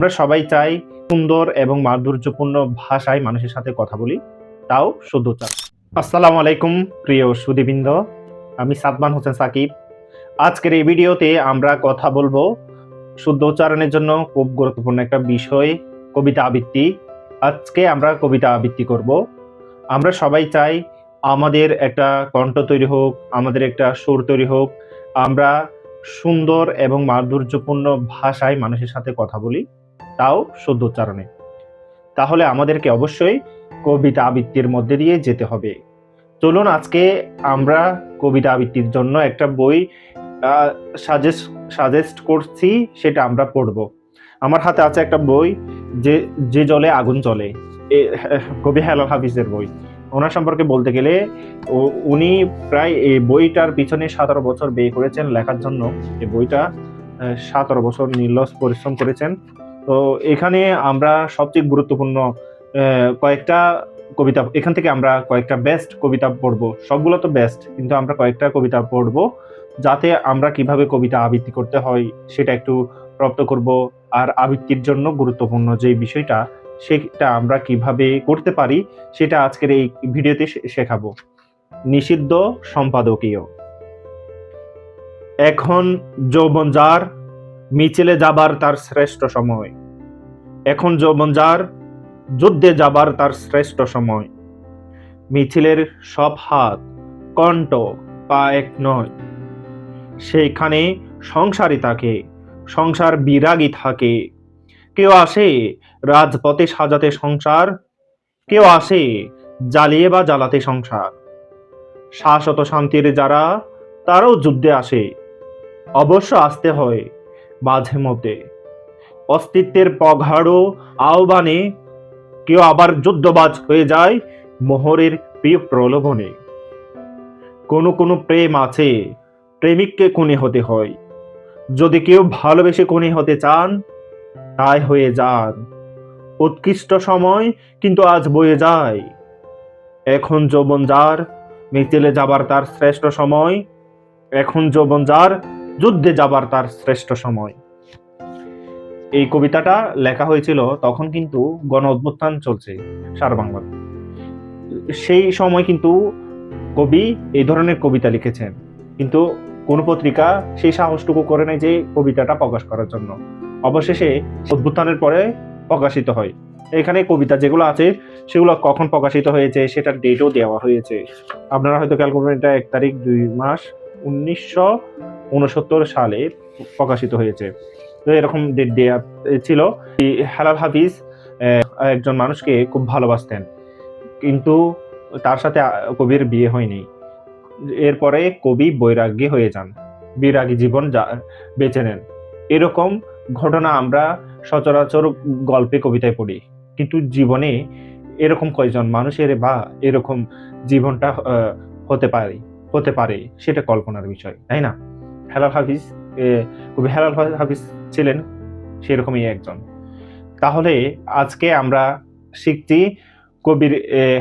আমরা সবাই চাই সুন্দর এবং মাধুর্যপূর্ণ ভাষায় মানুষের সাথে কথা বলি। তাও শুদ্ধ উচ্চারণ আসসালামু আলাইকুম, প্রিয় সুদীবৃন্দ। আমি সাদমান হোসেন সাকিব। আজকের এই ভিডিওতে আমরা কথা বলব শুদ্ধ উচ্চারণের জন্য খুব গুরুত্বপূর্ণ একটা বিষয়, কবিতা আবৃত্তি। আজকে আমরা কবিতা আবৃত্তি করব। আমরা সবাই চাই আমাদের একটা কণ্ঠ তৈরি হোক, আমাদের একটা সুর তৈরি হোক। আমরা সুন্দর এবং মাধুর্যপূর্ণ ভাষায় মানুষের সাথে কথা বলি। তাও শুদ্ধ উচ্চারণে তাহলে আমাদেরকে অবশ্যই কবিতা আবৃত্তির মধ্যে দিয়ে যেতে হবে। চলুন আজকে আমরা কবিতা আবৃত্তির জন্য একটা বই সাজেস্ট সাজেস্ট করছি, সেটা আমরা পড়ব। আমার হাতে আছে একটা বই, যে যে জলে আগুন চলে কবি হেলাল হাফিজের বই। ওনার সম্পর্কে বলতে গেলে উনি প্রায় এই বইটার পিছনে সতেরো বছর ব্যয় করেছেন লেখার জন্য। এই বইটা সতেরো বছর নির্লস পরিশ্রম করেছেন। তো এখানে আমরা সবচেয়ে গুরুত্বপূর্ণ কয়েকটা কবিতা, এখান থেকে আমরা কয়েকটা বেস্ট কবিতা পড়ব। সবগুলো তো বেস্ট কিন্তু আমরা কয়েকটা কবিতা পড়ব যাতে আমরা কীভাবে কবিতা আবৃত্তি করতে হয় সেটা একটু রপ্ত করব আর আবৃত্তির জন্য গুরুত্বপূর্ণ যে বিষয়টা সেটা আমরা কীভাবে করতে পারি সেটা আজকের এই ভিডিওতে শেখাবো। নিষিদ্ধ সম্পাদকীয়। এখন যৌবন যার মিছিলে যাবার তার শ্রেষ্ঠ সময়। এখন যৌবন যার যুদ্ধে যাবার তার শ্রেষ্ঠ সময়। মিছিলের সব হাত, কণ্ঠ পা এক নয়। সেইখানে সংসারই থাকে, সংসার বিরাগী থাকে। কেউ আসে রাজপথে সাজাতে সংসার, কেউ আসে জ্বালিয়ে বা জ্বালাতে সংসার। শাশ্বত শান্তির যারা, তারাও যুদ্ধে আসে। অবশ্য আসতে হয় মাঝে মধ্যে অস্তিত্বের পঘাড়ো আহ্বানে কেউ আবার যুদ্ধবাজ হয়ে যায় মোহরের প্রিয় প্রলোভনে। কোনো কোনো প্রেম আছে, প্রেমিককে কোণে হতে হয়। যদি কেউ ভালোবেসে কোণে হতে চান, তাই হয়ে যান। উৎকৃষ্ট সময় কিন্তু আজ বয়ে যায়। এখন যৌবন যার মিছিলে যাবার তার শ্রেষ্ঠ সময়। এখন যৌবন যার যুদ্ধে যাবার তার শ্রেষ্ঠ সময়। এই কবিতাটা লেখা হয়েছিল তখন কিন্তু গণ অভ্যুত্থান চলছে সারা বাংলা সেই সময় কিন্তু কবি এই ধরনের কবিতা লিখেছেন। কিন্তু কোন পত্রিকা সেই সাহসটুকু করে নেয় যে কবিতাটা প্রকাশ করার জন্য। অবশেষে অভ্যুত্থানের পরে প্রকাশিত হয়। এখানে কবিতা যেগুলো আছে সেগুলো কখন প্রকাশিত হয়েছে সেটার ডেটও দেওয়া হয়েছে। আপনারা হয়তো খেয়াল করবেন এটা এক তারিখ দুই মাস উনিশশো উনসত্তর সালে প্রকাশিত হয়েছে। তো এরকম ডেট দেয়া ছিল। হেলাল হাফিজ একজন মানুষকে খুব ভালোবাসতেন। কিন্তু তার সাথে কবির বিয়ে হয়নি। এরপরে কবি বৈরাগ্যী হয়ে যান। বিরাগী জীবন বেছে নেন। এরকম ঘটনা আমরা সচরাচর গল্পে, কবিতায় পড়ি। কিন্তু জীবনে এরকম কয়জন মানুষের বা এরকম জীবনটা হতে পারে হতে পারে, সেটা কল্পনার বিষয়, তাই না? হেলাল হাফিজ কবি হেলাল হাফিজ ছিলেন, সেরকমই একজন। তাহলে আজকে আমরা শিখছি কবির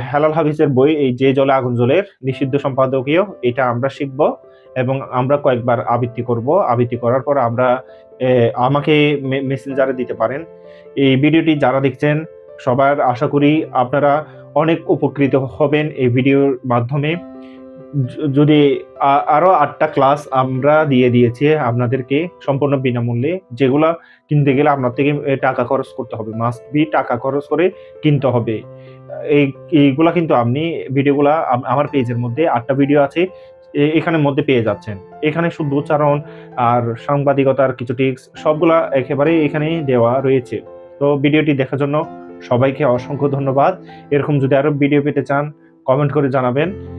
হেলাল হাফিজের বই, এই যে জলে আগুন জলের নিষিদ্ধ সম্পাদকীয়, এটা আমরা শিখব এবং আমরা কয়েকবার আবৃত্তি করব। আবৃত্তি করার পর আমরা আমাকে মেসেঞ্জারে দিতে পারেন। এই ভিডিওটি যারা দেখছেন, সবার আশা করি আপনারা অনেক উপকৃত হবেন এই ভিডিওর মাধ্যমে। যদি আ- আরও আটটা ক্লাস আমরা দিয়ে দিয়েছি আপনাদেরকে সম্পূর্ণ বিনামূল্যে, যেগুলা কিনতে গেলে আপনার থেকে টাকা খরচ করতে হবে। মাস্ট বি টাকা খরচ করে কিনতে হবে। এই, এইগুলা কিন্তু আপনি ভিডিওগুলা আমার পেজের মধ্যে আটটা ভিডিও আছে এখানের মধ্যে পেয়ে যাচ্ছেন। এখানে শুদ্ধ উচ্চারণ আর সাংবাদিকতার কিছু টিপস সবগুলা একেবারে এখানে দেওয়া রয়েছে। তো ভিডিওটি দেখার জন্য সবাইকে অসংখ্য ধন্যবাদ। এরকম যদি আরও ভিডিও পেতে চান কমেন্ট করে জানাবেন।